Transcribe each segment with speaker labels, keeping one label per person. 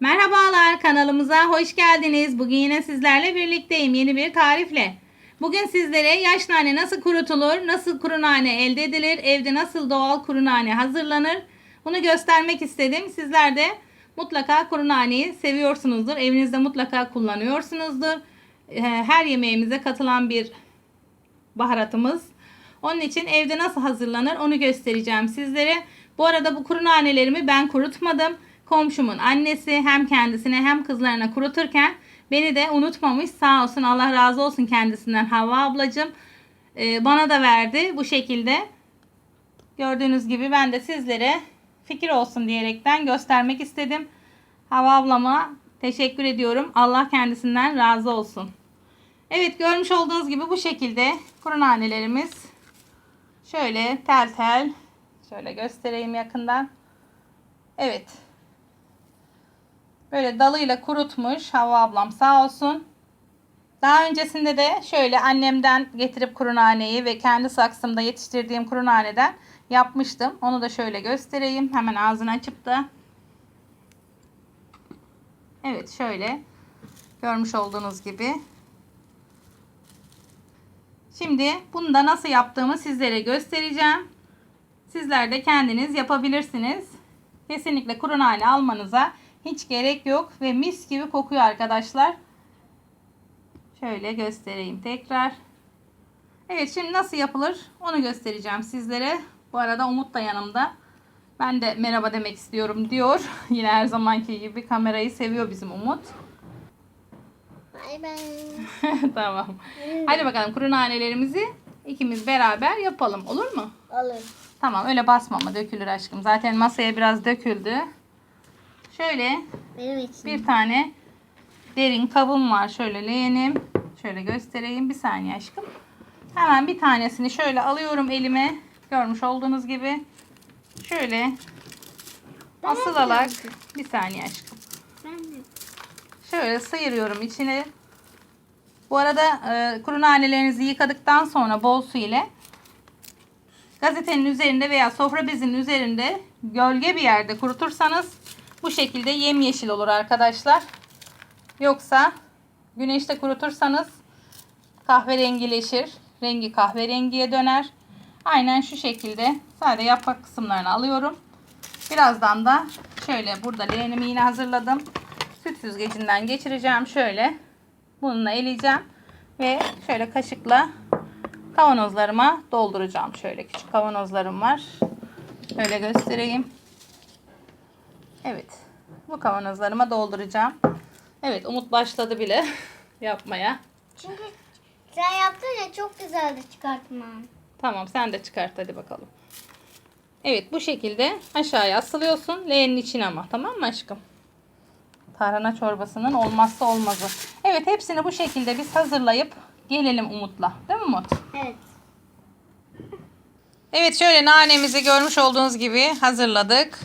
Speaker 1: Merhabalar kanalımıza hoş geldiniz. Bugün yine sizlerle birlikteyim yeni bir tarifle. Bugün sizlere yaş nane nasıl kurutulur, nasıl kuru nane elde edilir, evde nasıl doğal kuru nane hazırlanır bunu göstermek istedim. Sizler de mutlaka kuru naneyi seviyorsunuzdur. Evinizde mutlaka kullanıyorsunuzdur. Ee, Her yemeğimize katılan bir baharatımız. Onun için evde nasıl hazırlanır onu göstereceğim sizlere. Bu arada bu kuru nanelerimi ben kurutmadım. Komşumun annesi hem kendisine hem kızlarına kuruturken beni de unutmamış. Sağ olsun Allah razı olsun kendisinden Havva ablacığım. Ee, bana da verdi bu şekilde. Gördüğünüz gibi ben de sizlere fikir olsun diyerekten göstermek istedim. Hava ablama teşekkür ediyorum. Allah kendisinden razı olsun. Evet görmüş olduğunuz gibi bu şekilde kuru nanelerimiz şöyle tel tel şöyle göstereyim yakından. Evet. Böyle dalıyla kurutmuş Hava ablam sağ olsun. Daha öncesinde de şöyle annemden getirip kuru naneyi ve kendi saksımda yetiştirdiğim kuru naneden yapmıştım. Onu da şöyle göstereyim. Hemen ağzını açıp da. Evet şöyle görmüş olduğunuz gibi. Şimdi bunu da nasıl yaptığımı sizlere göstereceğim. Sizler de kendiniz yapabilirsiniz. Kesinlikle kuru nane almanıza hiç gerek yok ve mis gibi kokuyor arkadaşlar. Şöyle göstereyim tekrar. Evet şimdi nasıl yapılır onu göstereceğim sizlere. Bu arada Umut da yanımda. Ben de merhaba demek istiyorum diyor. Yine her zamanki gibi kamerayı seviyor bizim Umut.
Speaker 2: Bay bay.
Speaker 1: tamam. Hadi bakalım kuru nanelerimizi ikimiz beraber yapalım. Olur mu?
Speaker 2: Olur.
Speaker 1: Tamam öyle basma ama dökülür aşkım. Zaten masaya biraz döküldü. Şöyle
Speaker 2: Benim için.
Speaker 1: bir tane derin kabım var. Şöyle leğenim. Şöyle göstereyim. Bir saniye aşkım. Hemen bir tanesini şöyle alıyorum elime. Görmüş olduğunuz gibi. Şöyle asılarak bir saniye aşkım. Şöyle sıyırıyorum içine. Bu arada e, kuru nanelerinizi yıkadıktan sonra bol su ile gazetenin üzerinde veya sofra bezinin üzerinde gölge bir yerde kurutursanız bu şekilde yemyeşil olur arkadaşlar. Yoksa güneşte kurutursanız kahverengileşir. Rengi kahverengiye döner. Aynen şu şekilde sadece yaprak kısımlarını alıyorum. Birazdan da şöyle burada leğenimi yine hazırladım. Süt süzgecinden geçireceğim şöyle. Bununla eleyeceğim. Ve şöyle kaşıkla kavanozlarıma dolduracağım. Şöyle küçük kavanozlarım var. Şöyle göstereyim. Evet. Bu kavanozlarıma dolduracağım. Evet Umut başladı bile yapmaya.
Speaker 2: Çünkü sen yaptın ya çok güzeldi çıkartman.
Speaker 1: Tamam sen de çıkart hadi bakalım. Evet bu şekilde aşağıya asılıyorsun. Leğenin içine ama tamam mı aşkım? Tarhana çorbasının olmazsa olmazı. Evet hepsini bu şekilde biz hazırlayıp gelelim Umut'la. Değil mi Umut?
Speaker 2: Evet.
Speaker 1: Evet şöyle nanemizi görmüş olduğunuz gibi hazırladık.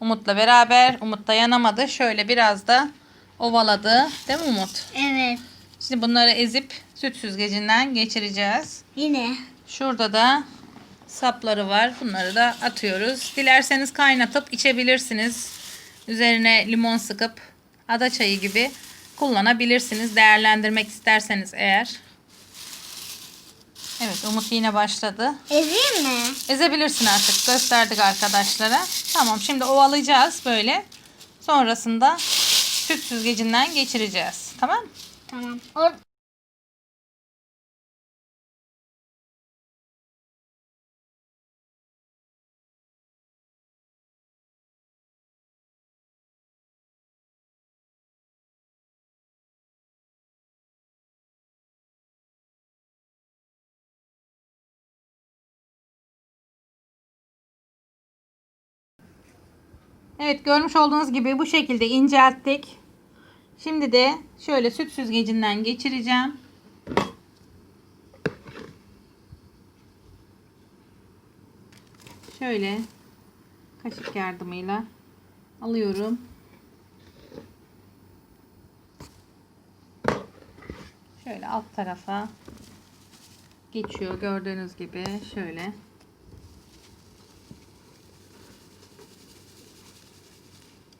Speaker 1: Umut'la beraber. Umut dayanamadı. Şöyle biraz da ovaladı. Değil mi Umut?
Speaker 2: Evet.
Speaker 1: Şimdi bunları ezip süt süzgecinden geçireceğiz.
Speaker 2: Yine.
Speaker 1: Şurada da sapları var. Bunları da atıyoruz. Dilerseniz kaynatıp içebilirsiniz. Üzerine limon sıkıp ada çayı gibi kullanabilirsiniz. Değerlendirmek isterseniz eğer. Evet Umut yine başladı.
Speaker 2: Ezeyim mi?
Speaker 1: Ezebilirsin artık. Gösterdik arkadaşlara. Tamam şimdi ovalayacağız böyle. Sonrasında süt süzgecinden geçireceğiz. Tamam
Speaker 2: Tamam. Or
Speaker 1: Evet görmüş olduğunuz gibi bu şekilde incelttik. Şimdi de şöyle süt süzgecinden geçireceğim. Şöyle kaşık yardımıyla alıyorum. Şöyle alt tarafa geçiyor gördüğünüz gibi şöyle.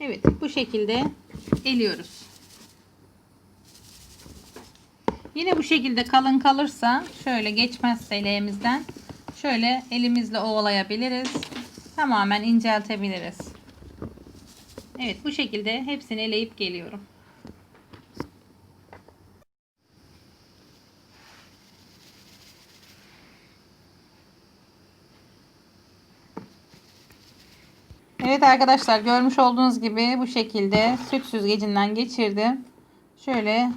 Speaker 1: Evet bu şekilde eliyoruz. Yine bu şekilde kalın kalırsa şöyle geçmezse eleğimizden şöyle elimizle ovalayabiliriz. Tamamen inceltebiliriz. Evet bu şekilde hepsini eleyip geliyorum. Evet arkadaşlar görmüş olduğunuz gibi bu şekilde süt süzgecinden geçirdim. Şöyle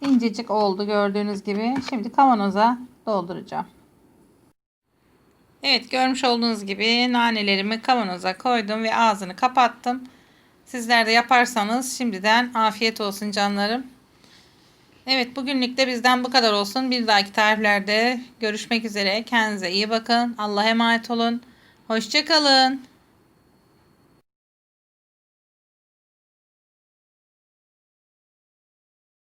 Speaker 1: incecik oldu gördüğünüz gibi. Şimdi kavanoza dolduracağım. Evet görmüş olduğunuz gibi nanelerimi kavanoza koydum ve ağzını kapattım. Sizler de yaparsanız şimdiden afiyet olsun canlarım. Evet bugünlük de bizden bu kadar olsun. Bir dahaki tariflerde görüşmek üzere. Kendinize iyi bakın. Allah'a emanet olun. Hoşçakalın.